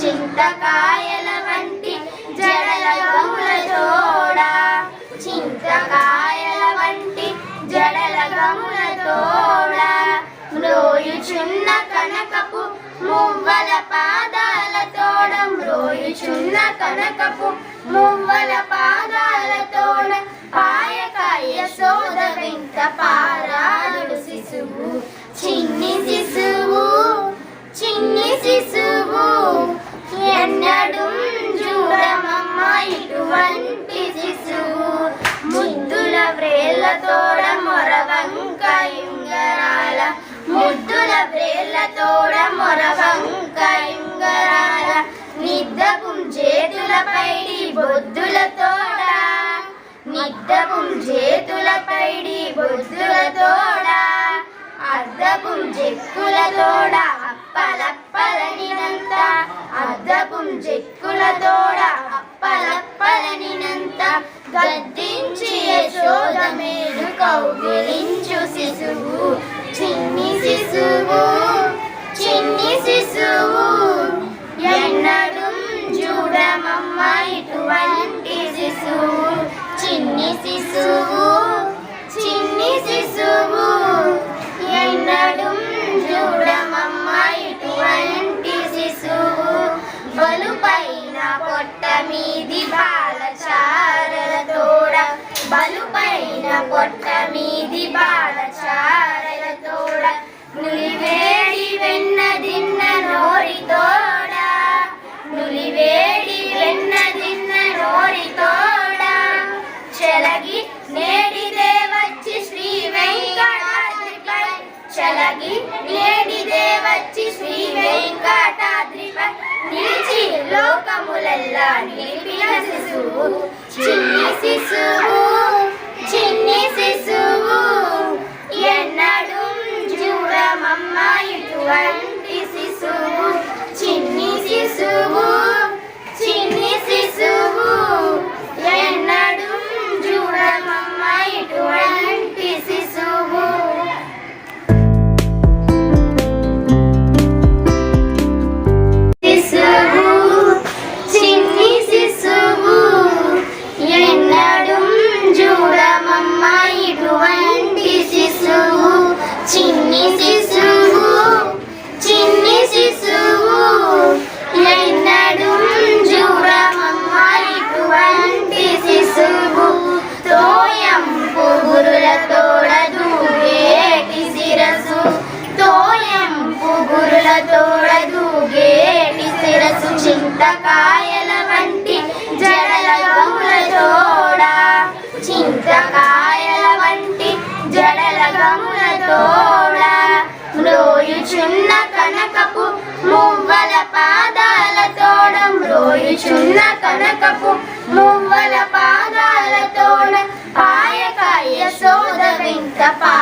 చింతకాయల వంటి జడల గములతోడ చింతకాయల వంటి జడల గములతోడ మ్రోయుచున్న కనకపు మువ్వల పాదాల తోడ. మ్రోయుచున్న కనకపు మువ్వల పాదాలతోడ పాయకాయ సోద వింత పారాడు శిశువు. చిన్ని శిశువు చిన్ని శిశువు. వంటి శిశువు ముద్దుల వ్రేళ్ళతోడ మొరవంక ఇంగరాల ముద్దుల వ్రేళ్ళతోడ మొరవంక ఇంగరాల నిద్దపు చేతులపై బొద్దులతోడ నిద్దపు చేతు కౌగిలించు చెలగి నేడిదే వచ్చి శ్రీ వెంకటాద్రిపై. చలగి నేడిదే వచ్చి శ్రీ వెంకటాద్రిపై. నిలిచి లోకములెల్లా నిలిపిన శిశువు చిన్ని శిశువు. చింతకాయల వంటి జడల గములతోడ చింతకాయల వంటి జడల గములతోడ మ్రోయుచున్న కనకపు మువ్వల పాదాలతోడ మ్రోయుచున్న కనకపు మువ్వల పాదాల తోడ. పాయకాయ సోద వెంట పా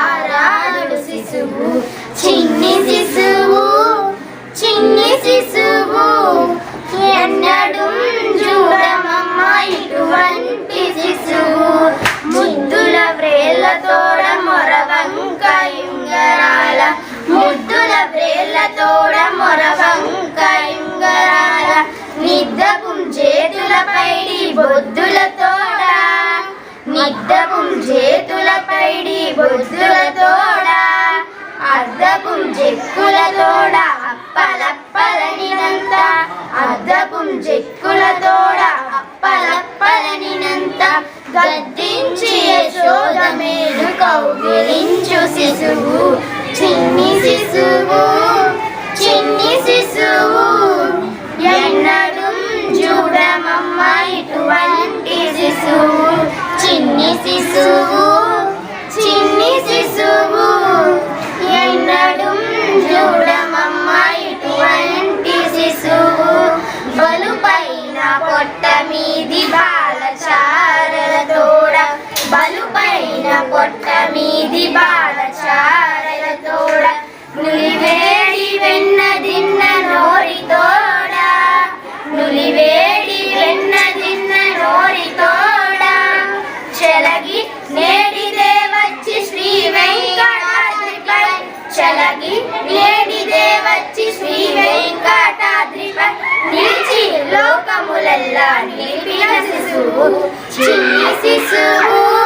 చెక్కులతోడ అప్పలప్పలనినంత అద్దపు చెక్కులతోడ అప్పలప్పలనినంత గద్దించి యశోద మేలు కౌగిలించు శిశువు చిన్ని శిశువు. మీది బాల చారల తోడ బలుపైన పొట్ట మీది బాల చారల తోడ నులివేడి వెన్న దిన్న నోరి తోడ నులివేడి వెన్న దిన్న నోరి తోడ చెలగి నేడి దేవచ్చి శ్రీ వెంకటాద్రిపై చెలగి నేడి దేవచ్చి శ్రీ వెంకటాద్రిపై లోకములెల్లా నిలిపిన శిశువు. చిన్న శిశువు.